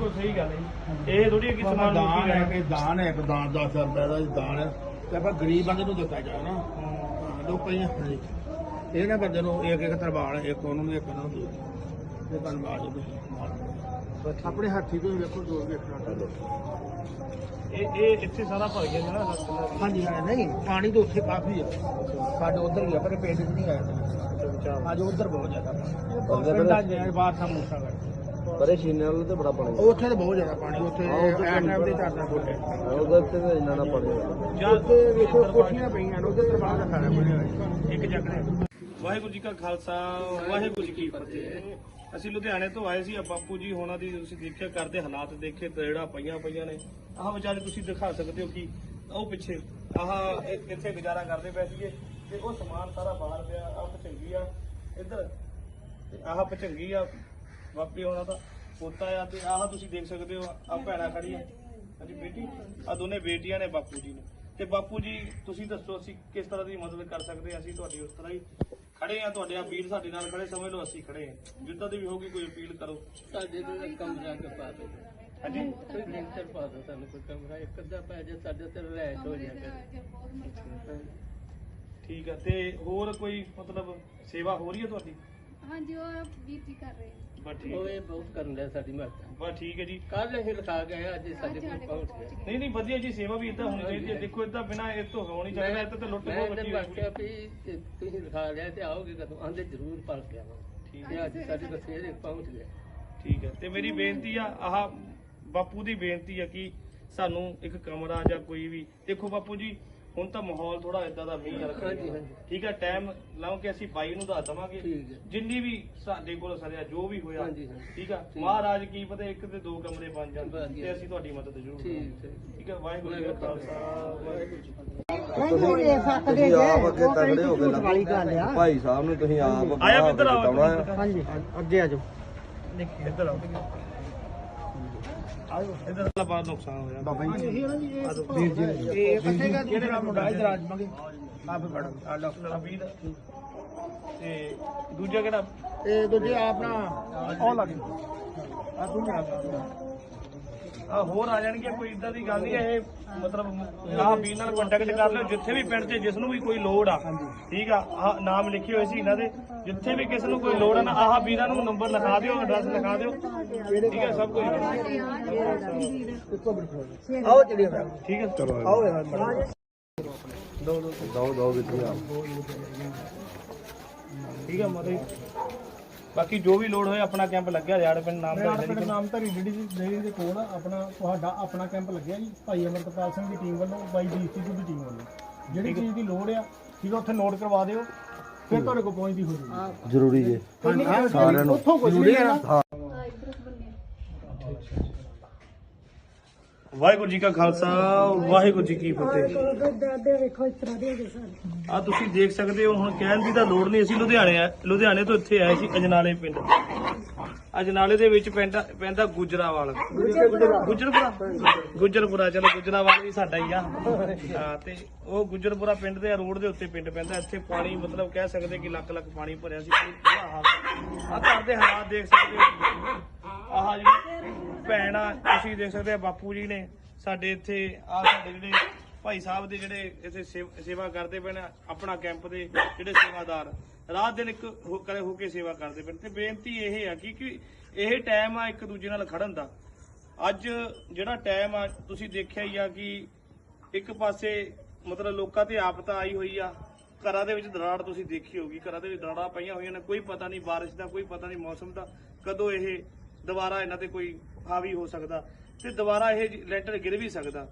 ਬਿਲਕੁਲ ਬਿਲਕੁਲ ਸਹੀ ਗੱਲ ਹੈ ਜੀ। ਇਹ ਥੋੜੀ ਕਿ ਸਮਾਨ ਨੂੰ ਦਾਨ ਕੀ ਹੈ ਲੈਣਾ ਕਿ ਦਾਨ ਹੈ ਇੱਕ ਦਾਨ 10 ਰੁਪਏ ਦਾ ਦਾਨ ਹੈ। ਤੇ ਆਪਾਂ ਗਰੀਬ ਬੰਦੇ ਨੂੰ ਦਿੱਤਾ ਜਾਏ ਨਾ। ਹਾਂ, ਲੋਕ ਕਈ ਹਾਂਜੀ। ਇਹ ਨਾ ਬੰਦੇ ਨੂੰ ਇੱਕ ਇੱਕ ਤਰਵਾਲ ਇੱਕ ਉਹਨਾਂ ਨੂੰ ਇੱਕ ਉਹਨਾਂ ਨੂੰ ਦੇ। ਇਹ ਧੰਨਵਾਦ ਜੀ। ਆਪਣੇ ਹੱਥੀ ਤੋਂ ਵੇਖੋ ਜੋ ਵੇਖਣਾ ਇਹ ਇਹ ਇੱਥੇ ਸਾਰਾ ਭਰ ਗਿਆ ਜੀ ਨਾ ਰਸਤਾ ਹਾਂਜੀ ਹਾਂ ਨਹੀਂ ਪਾਣੀ ਤਾਂ ਉੱਥੇ ਕਾਫੀ ਹੈ। ਸਾਡੇ ਉਧਰ ਹੀ ਆ ਪਰ ਪਿੰਡ 'ਚ ਨਹੀਂ ਆਇਆ। ਅੱਜ ਉਧਰ ਬਹੁਤ ਜ਼ਿਆਦਾ। ਪਿੰਡਾਂ ਬਾਹਰ ਸਾਹਮਣੇ ਪਰੇ ਸ਼ੀਨੇ ਵਾਲੇ ਤੇ ਬੜਾ ਪਾਣੀ ਉੱਥੇ ਤਾਂ ਬਹੁਤ ਜ਼ਿਆਦਾ ਪਾਣੀ ਉੱਥੇ ਐ ਟਾਈਮ ਤੇ ਚਾਰ ਫੁੱਟ। ਹੈ ਉਹਦੇ ਤੇ ਤਾਂ ਇੰਨਾ ਨਾ ਪਾਣੀ ਉੱਥੇ ਵੇਖੋ ਕੋਠੀਆਂ ਪਈਆਂ ਨੇ ਉੱਥੇ ਤਰਵਾਲ ਦਾ ਸਾਰਾ ਬਣਿਆ ਹੋਇਆ ਇੱਕ ਜਗ੍ਹਾ ਵਾਹਿਗੁਰੂ ਜੀ ਕਾ ਖਾਲਸਾ ਵਾਹਿਗੁਰੂ ਜੀ ਕੀ ਫਤਿਹ। ਅਸੀਂ ਲੁਧਿਆਣੇ ਤੋਂ ਆਏ ਸੀ ਆ ਬਾਪੂ ਜੀ ਹੋਣਾ ਦੀ ਤੁਸੀਂ ਦੇਖਿਆ ਕਰਦੇ ਹਾਲਾਤ ਦੇਖੇ ਤਰੇੜਾ ਪਈਆਂ ਪਈਆਂ ਨੇ। ਆਹ ਵਿਚਾਰੇ ਤੁਸੀਂ ਦਿਖਾ ਸਕਦੇ ਹੋ ਕਿ ਉਹ ਪਿੱਛੇ ਆਹ ਇੱਥੇ ਗੁਜ਼ਾਰਾ ਕਰਦੇ ਪਏ ਸੀਗੇ ਤੇ ਉਹ ਸਮਾਨ ਸਾਰਾ ਬਾਹਰ ਪਿਆ ਆਹ ਪਚੰਗੀ ਆ ਇੱਧਰ ਤੇ ਆਹ ਪਚੰਗੀ ਆ। ਬਾਪੀ ਹੋਣਾ ਦਾ ਪੋਤਾ ਆ ਤੇ ਆਹ ਤੁਸੀਂ ਦੇਖ ਸਕਦੇ ਹੋ ਆ ਭੈਣਾ ਖੜੀ ਆ ਹਾਂਜੀ ਬੇਟੀ ਆ ਦੋਨੇ ਬੇਟੀਆਂ ਨੇ ਬਾਪੂ ਜੀ ਨੇ। ਤੇ ਬਾਪੂ ਜੀ ਤੁਸੀਂ ਦੱਸੋ ਅਸੀਂ ਕਿਸ ਤਰ੍ਹਾਂ ਦੀ ਮਦਦ ਕਰ ਸਕਦੇ ਹਾਂ? ਅਸੀਂ ਤੁਹਾਡੀ ਉਸ ਤਰ੍ਹਾਂ ਹੀ ਖੜੇ ਆ ਤੁਹਾਡੇ ਆ ਵੀਰ ਸਾਡੇ ਨਾਲ ਖੜੇ ਸਮਝ ਲਓ ਅਸੀਂ ਖੜੇ ਆ ਜਿੱਦਾਂ ਦੀ ਵੀ ਹੋਗੀ ਕੋਈ ਅਪੀਲ ਕਰੋ। ਸਾਡੇ ਤੋਂ ਕਮਰਾ ਕੇ ਪਾ ਦਿਓ। ਹਾਂਜੀ। ਕੋਈ ਲੈਂਟਰ ਪਾ ਦਿਓ ਸਾਨੂੰ ਕੋਈ ਕਮਰਾ ਇੱਕ ਅੱਧਾ ਪੈ ਜਾ ਸਾਡੇ ਤੇ ਰਹਿਤ ਹੋ ਜਾਵੇ ਠੀਕ ਆ ਤੇ ਹੋਰ ਕੋਈ ਮਤਲਬ ਸੇਵਾ ਹੋ ਰਹੀ ਹੈ ਤੁਹਾਡੀ? ਹਾਂਜੀ ਉਹ ਵੀਰ ਜੀ ਕਰ ਰਹੇ ਆ। ਬਸ ਠੀਕ ਉਹ ਹੈ ਇਹ ਬਹੁਤ ਕਰਨ ਲਿਆ ਸਾਡੀ ਮਦਦ। ਬਸ ਠੀਕ ਹੈ ਜੀ। ਕੱਲ ਅਸੀਂ ਲਿਖਾ ਗਏ ਅੱਜ ਸਾਡੇ ਅੱਜ ਕੋਲ ਸਾਡੇ ਕੋਲ ਪਹੁੰਚ ਪਹੁੰਚ ਗਏ। ਨਹੀਂ ਨਹੀਂ ਵਧੀਆ ਜੀ ਸੇਵਾ ਵੀ ਇਦਾਂ ਹੋਣੀ ਚਾਹੀਦੀ ਹੈ। ਦੇਖੋ ਇਦਾਂ ਬਿਨਾ ਇਹ ਤੋਂ ਹੋ ਨਹੀਂ ਸਕਦਾ ਇੱਥੇ ਤਾਂ ਲੁੱਟ ਮੈਂ ਖੋਹ ਤੇ ਮੱਚੀ ਹੋਈ। ਬਾਕਿਆ ਵੀ ਤੇ ਤੁਸੀਂ ਲਿਖਾ ਲਿਆ ਤੇ ਆਓਗੇ ਕਦੋਂ? ਆਂਦੇ ਜ਼ਰੂਰ ਪੜ ਕੇ ਆਵਾਂਗੇ। ਠੀਕ ਤੇ ਅੱਜ ਸਾਡੇ ਬਸੇਰੇ ਪਹੁੰਚ ਗਏ ਠੀਕ ਹੈ। ਤੇ ਮੇਰੀ ਬੇਨਤੀ ਆ ਆਹ ਬਾਪੂ ਦੀ ਬੇਨਤੀ ਆ ਕਿ ਸਾਨੂੰ ਇੱਕ ਕਮਰਾ ਜਾਂ ਕੋਈ ਵੀ ਦੇਖੋ ਬਾਪੂ ਜੀ ਹੁਣ ਤਾਂ ਮਾਹੌਲ ਥੋੜਾ ਇਦਾਂ ਦਾ ਮੀਂਹ ਰੱਖ ਹਾਂਜੀ, ਹਾਂਜੀ। ਠੀਕ ਹੈ ਟਾਈਮ ਲਾਓ ਕਿ ਅਸੀਂ ਬਾਈ ਨੂੰ ਦੱਸ ਦਵਾਂਗੇ। ਠੀਕ ਹੈ। ਜਿੰਨੀ ਵੀ ਸਾਡੇ ਕੋਲ ਸਰਿਆ ਜੋ ਵੀ ਹੋਇਆ ਹਾਂਜੀ, ਹਾਂਜੀ। ਠੀਕ ਆ? ਠੀਕ। ਮਹਾਰਾਜ ਕੀ ਪਤਾ ਇੱਕ ਤੇ ਦੋ ਕਮਰੇ ਬਣ ਜਾਣ ਤੇ। ਅਸੀਂ ਤੁਹਾਡੀ ਮਦਦ ਜ਼ਰੂਰ ਠੀਕ ਕਰਾਂਗੇ। ਹੈ ਠੀਕ ਹੈ ਵਾਹਿਗੁਰੂ ਜੀ ਕਾ ਖਾਲਸਾ ਵਾਹਿਗੁਰੂ ਜੀ ਕੀ ਫਤਿਹ। ਤੁਸੀਂ ਆਪ ਅੱਗੇ ਤਗੜੇ ਹੋ ਗਏ ਵਾਲੀ ਗੱਲ ਆ ਭਾਈ ਸਾਹਿਬ ਨੂੰ ਤੁਸੀਂ ਆਪ ਆਇਆ ਇੱਧਰ ਆਓ? ਆ। ਹਾਂਜੀ। ਅੱਗੇ ਆ ਜਾਓ। ਇੱਧਰ ਆਓ। ਇੱਧਰ ਦਾ ਬਾਅਦ ਨੁਕਸਾਨ ਹੋਇਆ। ਬਾਬਾ ਜੀ। ਇਹ ਪੱਠੇਗਾ ਜਿਹੜਾ ਮੁੰਡਾ ਇਧਰ ਆ ਜਾਵਾਂਗੇ। ਆਪੇ ਆ ਲਓ। ਨਵੀਦ ਤੇ ਦੂਜਾ ਕਿਹੜਾ? ਇਹ ਦੂਜੇ ਆਪਣਾ ਉਹ ਲੱਗ ਆ ਤੂੰ ਆ ਆ ਹੋਰ ਆ ਜਾਣਗੇ ਕੋਈ ਇਦਾਂ ਦੀ ਗੱਲ ਨਹੀਂ ਇਹ ਮਤਲਬ ਆਹ ਵੀਰ ਨਾਲ ਕੰਟੈਕਟ ਕਰ ਲਿਓ ਜਿੱਥੇ ਵੀ ਪਿੰਡ 'ਚ ਜਿਸ ਨੂੰ ਵੀ ਕੋਈ ਲੋੜ ਆ ਠੀਕ ਆ ਆਹ ਨਾਮ ਲਿਖੇ ਹੋਏ ਸੀ ਇਹਨਾਂ ਦੇ ਜਿੱਥੇ ਵੀ ਕਿਸੇ ਨੂੰ ਕੋਈ ਲੋੜ ਆ ਨਾ ਆਹ ਵੀਰਾਂ ਨੂੰ ਨੰਬਰ ਲਿਖਾ ਦਿਓ ਐਡਰੈਸ ਲਿਖਾ ਦਿਓ ਠੀਕ ਹੈ ਸਭ ਕੁਝ ਆਓ ਫਿਰ ਠੀਕ ਹੈ ਚਲੋ ਆਓ ਯਾਰ ਦੋ ਦੋ ਵੀ ਤੁਸੀਂ ਆਪ ਠੀਕ ਹੈ ਮਤੇ ਬਾਕੀ ਜੋ ਵੀ ਲੋੜ ਹੋਏ ਆਪਣਾ ਕੈਂਪ ਲੱਗਿਆ ਯਾਰ ਪਿੰਡ ਨਾਮ ਦਾ ਪਿੰਡ ਨਾਮਧਾਰੀ ਡੇਰੀ ਦੀ ਡੇਰੀ ਦੇ ਕੋਲ ਆਪਣਾ ਤੁਹਾਡਾ ਆਪਣਾ ਕੈਂਪ ਲੱਗਿਆ ਜੀ ਭਾਈ ਅਮਰਤਪਾਲ ਸਿੰਘ ਦੀ ਟੀਮ ਵੱਲੋਂ ਬਾਈ ਡੀਸੀ ਦੀ ਟੀਮ ਵੱਲੋਂ। ਜਿਹੜੀ ਚੀਜ਼ ਦੀ ਲੋੜ ਆ ਠੀਕ ਆ ਉੱਥੇ ਨੋਟ ਕਰਵਾ ਦਿਓ ਫਿਰ ਤੁਹਾਡੇ ਕੋਲ ਪਹੁੰਚਦੀ ਹੋ ਜਾਊਗੀ ਜ਼ਰੂਰੀ ਜੇ। ਸਾਰਿਆਂ ਨੂੰ। ਉੱਥੋਂ ਕੁਝ ਨਹੀਂ ਲੈਣਾ ਵਾਹਿਗੁਰੂ ਜੀ ਕਾ ਖਾਲਸਾ ਵਾਹਿਗੁਰੂ ਜੀ ਕੀ ਫਤਿਹ। ਆ ਤੁਸੀਂ ਦੇਖ ਸਕਦੇ ਹੋ ਹੁਣ ਕਹਿਣ ਦੀ ਤਾਂ ਲੋੜ ਨਹੀਂ ਅਸੀਂ ਲੁਧਿਆਣੇ ਆ ਲੁਧਿਆਣੇ ਤੋਂ ਇੱਥੇ ਆਏ ਸੀ ਅਜਨਾਲੇ ਪਿੰਡ। ਅਜਨਾਲੇ ਦੇ ਵਿੱਚ ਪੈਂਦਾ ਪੈਂਦਾ ਗੁਜਰਾਵਾਲ। ਗੁਜਰਪੁਰਾ? ਗੁਜਰਪੁਰਾ ਚਲੋ ਗੁਜਰਾਵਾਲ ਵੀ ਸਾਡਾ ਹੀ ਆ। ਹਾਂ ਤੇ ਉਹ ਗੁਜਰਪੁਰਾ ਪਿੰਡ ਦੇ ਰੋਡ ਦੇ ਉੱਤੇ ਪਿੰਡ ਪੈਂਦਾ ਇੱਥੇ ਪਾਣੀ ਮਤਲਬ ਕਹਿ ਸਕਦੇ ਕਿ ਲੱਖ ਲੱਖ ਪਾਣੀ ਭਰਿਆ ਸੀ। ਆ ਘਰ ਦੇ ਹਾਲਾਤ ਦੇਖ ਸਕਦੇ ਹੋ। ਆਹ ਜੀ ਭੈਣ ਆ, ਤੁਸੀਂ ਦੇਖ ਸਕਦੇ ਆ, ਬਾਪੂ ਜੀ ਨੇ ਸਾਡੇ ਇੱਥੇ, ਆ ਸਾਡੇ ਜਿਹੜੇ ਭਾਈ ਸਾਹਿਬ ਦੇ ਜਿਹੜੇ ਇੱਥੇ ਸੇਵ- ਸੇਵਾ ਕਰਦੇ ਪਏ ਨੇ, ਆਪਣਾ ਕੈਂਪ ਦੇ ਜਿਹੜੇ ਸੇਵਾਦਾਰ। ਰਾਤ ਦਿਨ ਇੱਕ ਹੋ- ਕਰੇ ਹੋ ਕੇ ਸੇਵਾ ਕਰਦੇ ਪਏ ਨੇ। ਤੇ ਬੇਨਤੀ ਇਹ ਆ ਕਿ ਕਿ ਇਹ ਟਾਈਮ ਆ ਇੱਕ ਦੂਜੇ ਨਾਲ ਖੜਨ ਦਾ। ਅੱਜ ਜਿਹੜਾ ਟਾਈਮ ਆ, ਤੁਸੀਂ ਦੇਖਿਆ ਹੀ ਆ ਕਿ ਇੱਕ ਪਾਸੇ ਮਤਲਬ ਲੋਕਾਂ ਤੇ ਆਫਤ ਆਈ ਹੋਈ ਆ, ਘਰਾਂ ਦੇ ਵਿੱਚ ਦਰਾੜ ਤੁਸੀਂ ਦੇਖੀ ਹੋਗੀ ਘਰਾਂ ਦੇ ਵਿੱਚ ਦਰਾੜਾਂ ਪਈਆਂ ਹੋਈਆਂ ਨੇ, ਕੋਈ ਪਤਾ ਨਹੀਂ ਬਾਰਿਸ਼ ਦਾ, ਕੋਈ ਪਤਾ ਨਹੀਂ ਮੌਸਮ ਦਾ, ਕਦੋਂ ਇਹ ਦੁਬਾਰਾ ਇਹਨਾਂ ਤੇ ਕੋਈ ਹਾਵੀ ਹੋ ਸਕਦਾ ਤੇ ਦੁਬਾਰਾ ਇਹ ਜ- ਲੈਂਟਰ ਗਿਰ ਵੀ ਸਕਦਾ।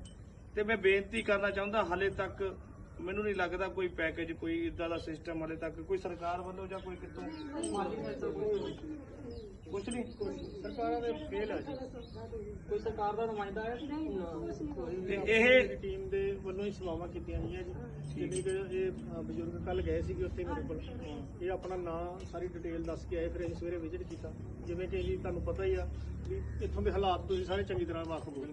ਤੇ ਮੈਂ ਬੇਨਤੀ ਕਰਨਾ ਚਾਹੁੰਦਾ, ਹਾਲੇ ਤੱਕ ਮੈਨੂੰ ਨਹੀਂ ਲੱਗਦਾ ਕੋਈ ਪੈਕੇਜ ਕੋਈ ਇਦਾਂ ਦਾ ਸਿਸਟਮ ਹਲੇ ਤੱਕ ਕੋਈ ਸਰਕਾਰ ਵੱਲੋਂ ਜਾਂ ਕੋਈ ਕਿਤੋਂ ਕੁਛ ਨਹੀਂ ਸਰਕਾਰਾਂ ਦੇ ਫੇਲ ਜੀ। ਕੋਈ ਸਰਕਾਰ ਦਾ ਨੁਮਾਇੰਦਾ ਹੈ? ਤੇ ਇਹ ਟੀਮ ਦੇ ਵੱਲੋਂ ਹੀ ਸੇਵਾਵਾਂ ਕੀਤੀਆਂ ਗਈਆਂ ਜੀ। ਜਿਵੇਂ ਕਿ ਇਹ ਬਜ਼ੁਰਗ ਕੱਲ ਗਏ ਸੀਗੇ ਉੱਥੇ ਮੇਰੇ ਕੋਲ। ਇਹ ਆਪਣਾ ਨਾਂ ਸਾਰੀ ਡਿਟੇਲ ਦੱਸ ਕੇ ਆਏ ਫਿਰ ਅਸੀਂ ਸਵੇਰੇ ਵਿਜ਼ਿਟ ਕੀਤਾ। ਜਿਵੇਂ ਕਿ ਜੀ ਤੁਹਾਨੂੰ ਪਤਾ ਹੀ ਆ ਵੀ ਇੱਥੋਂ ਦੇ ਹਾਲਾਤ ਤੁਸੀਂ ਸਾਰੇ ਚੰਗੀ ਤਰ੍ਹਾਂ ਵਾਕਫ ਹੋ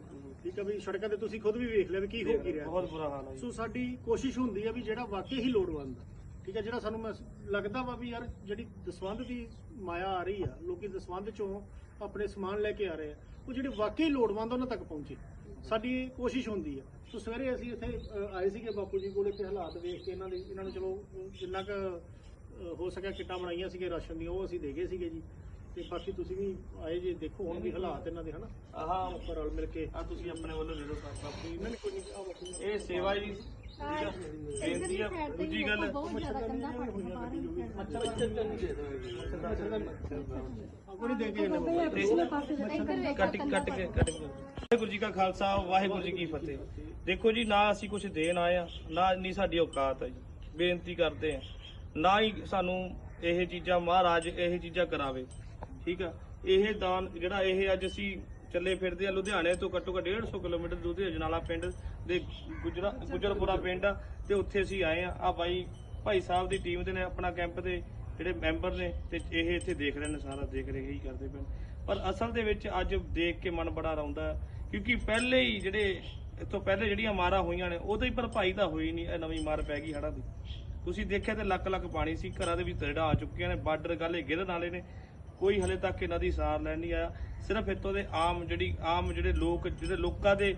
ਠੀਕ ਆ ਵੀ ਸੜਕਾਂ ਤੇ ਤੁਸੀਂ ਖੁਦ ਵੀ ਵੇਖ ਲਿਆ ਵੀ ਕੀ ਹੋ ਕੀ ਰਿਹਾ। ਬਹੁਤ ਬੁਰਾ ਹਾਲ ਹੈ। ਸੋ ਸਾਡੀ ਕੋਸ਼ਿਸ਼ ਹੁੰਦੀ ਹੈ ਵੀ ਜਿਹੜਾ ਵਾਕਈ ਹੀ ਲੋੜਵੰਦ ਆ, ਠੀਕ ਹੈ ਜਿਹੜਾ ਸਾਨੂੰ ਮਹਿਸ- ਲੱਗਦਾ ਵਾ ਵੀ ਯਾਰ ਜਿਹੜੀ ਦਸਵੰਧ ਦੀ ਮਾਇਆ ਆ ਰਹੀ ਆ ਲੋਕੀ ਦਸਵੰਧ ਚੋਂ ਆਪਣੇ ਸਮਾਨ ਲੈ ਕੇ ਆ ਰਹੇ ਆ ਉਹ ਜਿਹੜੇ ਵਾਕਈ ਲੋੜਵੰਦ ਉਹਨਾਂ ਤੱਕ ਪਹੁੰਚੇ। ਸਾਡੀ ਕੋਸ਼ਿਸ਼ ਹੁੰਦੀ ਆ। ਸੋ ਸਵੇਰੇ ਅਸੀਂ ਇੱਥੇ ਅ, ਆਏ ਸੀਗੇ ਬਾਪੂ ਜੀ ਕੋਲ ਇੱਥੇ ਹਾਲਾਤ ਵੇਖ ਕੇ ਇਹਨਾਂ ਦੇ ਇਹਨਾਂ ਨੂੰ ਚਲੋ ਜਿੰਨਾ ਕੁ ਅ, ਹੋ ਸਕਿਆ ਕਿੱਟਾਂ ਬਣਾਈਆਂ ਸੀਗੇ ਰਾਸ਼ਨ ਦੀਆਂ ਉਹ ਅਸੀਂ ਦੇ ਗਏ ਸੀਗੇ ਜੀ। ਤੇ ਬਾਕੀ ਤੁਸੀਂ ਵੀ ਆਏ ਜੇ ਦੇਖੋ ਹੁਣ ਵੀ ਹਾਲਾਤ ਇਹਨਾਂ ਦੇ ਹਨਾ ਆਹ ਆਪਾਂ ਰਲ ਮਿਲ ਕੇ ਆ ਤੁਸੀਂ ਆਪਣੇ ਵੱਲੋਂ ਲੈ ਲਓ ਬਾਪੂ ਇਹਨਾਂ ਨੇ ਕੋਈ ਨਹੀਂ ਬਾਪੂ ਜੀ। ਇਹ ਸੇਵਾ ਜੀ ਠੀਕ ਆ ਬੇਨਤੀ ਆ ਦੂਜੀ ਗੱਲ ਬਹੁਤ ਜ਼ਿਆਦਾ ਗੰਦਾ ਪਾਣੀ ਬਾਹਰ ਹੀ ਮੱਛਰ ਮੱਛਰ ਨਹੀਂ ਦੇ ਦੋ ਕੱਟ ਕੱਟ ਕੇ ਕੱਟ ਕੇ ਵਾਹਿਗੁਰੂ ਜੀ ਕਾ ਖਾਲਸਾ ਵਾਹਿਗੁਰੂ ਜੀ ਕੀ ਫਤਿਹ ਦੇਖੋ ਜੀ ਨਾ ਅਸੀਂ ਕੁਝ ਦੇਣ ਆਏ ਆ ਨਾ ਨਹੀਂ ਸਾਡੀ ਔਕਾਤ ਹੈ ਜੀ ਬੇਨਤੀ ਕਰਦੇ ਆ ਨਾ ਹੀ ਸਾਨੂੰ ਇਹ ਚੀਜ਼ਾਂ ਮਹਾਰਾਜ ਇਹ ਚੀਜ਼ਾਂ ਕਰਾਵੇ ਠੀਕ ਆ? ਇਹ ਦਾਨ ਜਿਹੜਾ ਇਹ ਅੱਜ ਅਸੀਂ ਚੱਲੇ ਫਿਰਦੇ ਆ ਲੁਧਿਆਣੇ ਤੋਂ ਘੱਟੋ ਘੱਟ 150 ਕਿਲੋਮੀਟਰ ਦੂਰ ਦੇ ਅਜਨਾਲਾ ਪਿੰਡ ਦੇ ਗੁਜਰਾ ਗੁਜਰਪੁਰਾ ਪਿੰਡ ਆ ਤੇ ਉੱਥੇ ਅਸੀਂ ਆਏ ਆ। ਆ ਬਾਈ ਭਾਈ ਸਾਹਿਬ ਦੀ ਟੀਮ ਦੇ ਨੇ ਆਪਣਾ ਕੈਂਪ ਦੇ ਜਿਹੜੇ ਮੈਂਬਰ ਨੇ ਤੇ ਇਹ ਇੱਥੇ ਦੇਖ ਰਹੇ ਨੇ ਸਾਰਾ ਦੇਖ ਰਹੇ ਹੀ ਕਰਦੇ ਪਏ ਪਰ ਅਸਲ ਦੇ ਵਿੱਚ ਅੱਜ ਦੇਖ ਕੇ ਮਨ ਬੜਾ ਰੌਂਦਾ ਹੈ, ਕਿਉਂਕਿ ਪਹਿਲੇ ਹੀ ਜਿਹੜੇ ਇਤੋਂ ਪਹਿਲੇ ਜਿਹੜੀਆਂ ਮਾਰਾਂ ਹੋਈਆਂ ਨੇ ਉਹਦੇ ਹੀ ਭਰਪਾਈ ਤਾਂ ਹੋਈ ਨਹੀਂ ਇਹ ਨਵੀਂ ਮਾਰ ਪੈ ਗਈ ਹੜ੍ਹਾਂ ਦੀ। ਤੁਸੀਂ ਦੇਖਿਆ ਤੇ ਲੱਖ ਲੱਖ ਪਾਣੀ ਸੀ ਘਰਾਂ ਦੇ ਵਿੱਚ ਤਰੜਾ ਆ ਚੁੱਕੀਆਂ ਨੇ ਬਾਰਡਰ ਗਾਲੇ ਗਿਰਨ ਵਾਲੇ ਨੇ ਕੋਈ ਹਲੇ ਤੱਕ ਇਹਨਾਂ ਦੀ ਸਾਰ ਲੈਣ ਨਹੀਂ ਆਇਆ। ਸਿਰਫ ਇੱਥੋਂ ਦੇ ਆਮ ਜਿਹੜੀ, ਆਮ ਜਿਹੜੇ ਲੋਕ, ਜਿਹੜੇ ਲੋਕਾਂ ਦੇ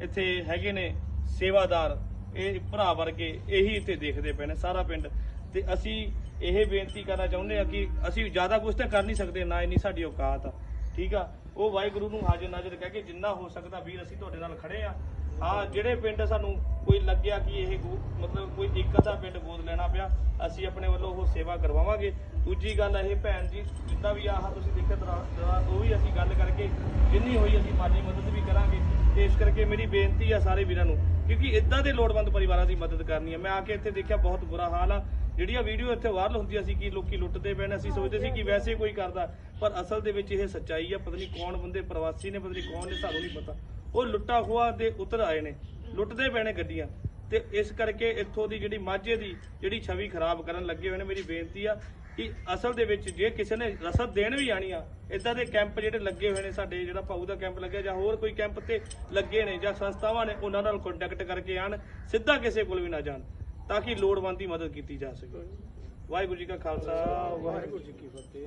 ਇੱਥੇ ਹੈਗੇ ਨੇ ਸੇਵਾਦਾਰ, ਇਹ ਭਰਾ ਵਰਗੇ ਇਹੀ ਇੱਥੇ ਦੇਖਦੇ ਪਏ ਨੇ ਸਾਰਾ ਪਿੰਡ। ਤੇ ਅਸੀਂ ਇਹ ਬੇਨਤੀ ਕਰਨਾ ਚਾਹੁੰਦੇ ਆ ਕਿ ਅਸੀਂ ਜ਼ਿਆਦਾ ਕੁਝ ਤਾਂ ਕਰ ਨਹੀਂ ਸਕਦੇ, ਨਾ ਇੰਨੀ ਸਾਡੀ ਔਕਾਤ ਆ। ਠੀਕ ਆ? ਉਹ ਵਾਹਿਗੁਰੂ ਨੂੰ ਹਾਜ਼ਰ ਨਾਜ਼ਰ ਕਹਿ ਕੇ ਜਿੰਨਾ ਹੋ ਸਕਦਾ ਵੀਰ ਅਸੀਂ ਤੁਹਾਡੇ ਨਾਲ ਖੜੇ ਆ। ਹਾਂ, ਜਿਹੜੇ ਪਿੰਡ ਸਾਨੂੰ ਕੋਈ ਲੱਗਿਆ ਕਿ ਇਹ ਗੋ- ਮਤਲਬ ਕੋਈ ਇੱਕ ਅੱਧਾ ਪਿੰਡ ਗੋਦ ਲੈਣਾ ਪਿਆ, ਅਸੀਂ ਆਪਣੇ ਵੱਲੋਂ ਉਹ ਸੇਵਾ ਕਰਵਾਵਾਂਗੇ। ਦੂਜੀ ਗੱਲ ਇਹ ਭੈਣ ਜੀ, ਜਿੰਨਾ ਵੀ ਆਹ ਤੁਸੀਂ ਦੇਖਿਆ ਦਰਾ- ਉਹ ਵੀ ਅਸੀਂ ਗੱਲ ਕਰਕੇ ਜਿੰਨੀ ਹੋਈ ਅਸੀਂ ਮਾਲੀ ਮਦਦ ਵੀ ਕਰਾਂਗੇ। ਤੇ ਇਸ ਕਰਕੇ ਮੇਰੀ ਬੇਨਤੀ ਆ ਸਾਰੇ ਵੀਰਾਂ ਨੂੰ, ਕਿਉਂਕਿ ਇਦਾਂ ਦੇ ਲੋੜਵੰਦ ਪਰਿਵਾਰਾਂ ਦੀ ਮਦਦ ਕਰਨੀ ਹੈ ਮੈਂ ਆ ਕੇ ਇੱਥੇ ਦੇਖਿਆ ਬਹੁਤ ਬੁਰਾ ਹਾਲ ਆ। ਜਿਹੜੀਆਂ ਵੀਡੀਓ ਇੱਥੇ ਵਾਇਰਲ ਹੁੰਦੀਆਂ ਸੀ ਕਿ ਲੋਕੀ ਲੁੱਟਦੇ ਪੈਣ ਅਸੀਂ ਸੋਚਦੇ ਸੀ ਕਿ ਵੈਸੇ ਕੋਈ ਕਰਦਾ, ਪਰ ਅਸਲ ਦੇ ਵਿੱਚ ਇਹ ਸੱਚਾਈ ਆ। ਪਤਾ ਨਹੀਂ ਕੌਣ ਬੰਦੇ ਪ੍ਰਵਾਸੀ ਨੇ, ਪਤਾ ਨਹੀਂ ਕੌਣ ਨੇ, ਸਾਨੂੰ ਨਹੀਂ ਪਤਾ। ਉਹ ਲੁੱਟਾ ਖੋਆ ਦੇ ਉਤਰ ਆਏ ਨੇ, ਲੁੱਟਦੇ ਪੈਣੇ ਗੱਡੀਆਂ। ਤੇ ਇਸ ਕਰਕੇ ਇੱਥੋਂ ਦੀ ਜਿਹੜੀ ਮਾਝੇ ਦੀ ਜਿਹੜੀ ਛਵੀ ਖਰਾਬ ਕਰਨ ਲੱਗੇ ਹੋਏ ਨੇ, ਮੇਰੀ ਬੇਨਤੀ ਆ ਕਿ ਅਸਲ ਦੇ ਵਿੱਚ ਜੇ ਕਿਸੇ ਨੇ ਰਸਦ ਦੇਣ ਵੀ ਆਣੀ ਆ ਇਦਾਂ ਦੇ ਕੈਂਪ ਜਿਹੜੇ ਲੱਗੇ ਹੋਏ ਨੇ ਸਾਡੇ, ਜਿਹੜਾ ਪਾਉ ਦਾ ਕੈਂਪ ਲੱਗਿਆ ਜਾਂ ਹੋਰ ਕੋਈ ਕੈਂਪ ਤੇ ਲੱਗੇ ਨੇ ਜਾਂ ਸੰਸਥਾਵਾਂ ਨੇ, ਉਹਨਾਂ ਨਾਲ ਕੰਟੈਕਟ ਕਰਕੇ ਆਣ, ਸਿੱਧਾ ਕਿਸੇ ਕੋਲ ਵੀ ਨਾ ਜਾਣ, ਤਾਂ ਕਿ ਲੋੜਵੰਦ ਦੀ ਮਦਦ ਕੀਤੀ ਜਾ ਸਕੇ। ਵਾਹਿਗੁਰੂ ਜੀ ਕਾ ਖਾਲਸਾ, ਵਾਹਿਗੁਰੂ ਜੀ ਕੀ ਫਤਿਹ।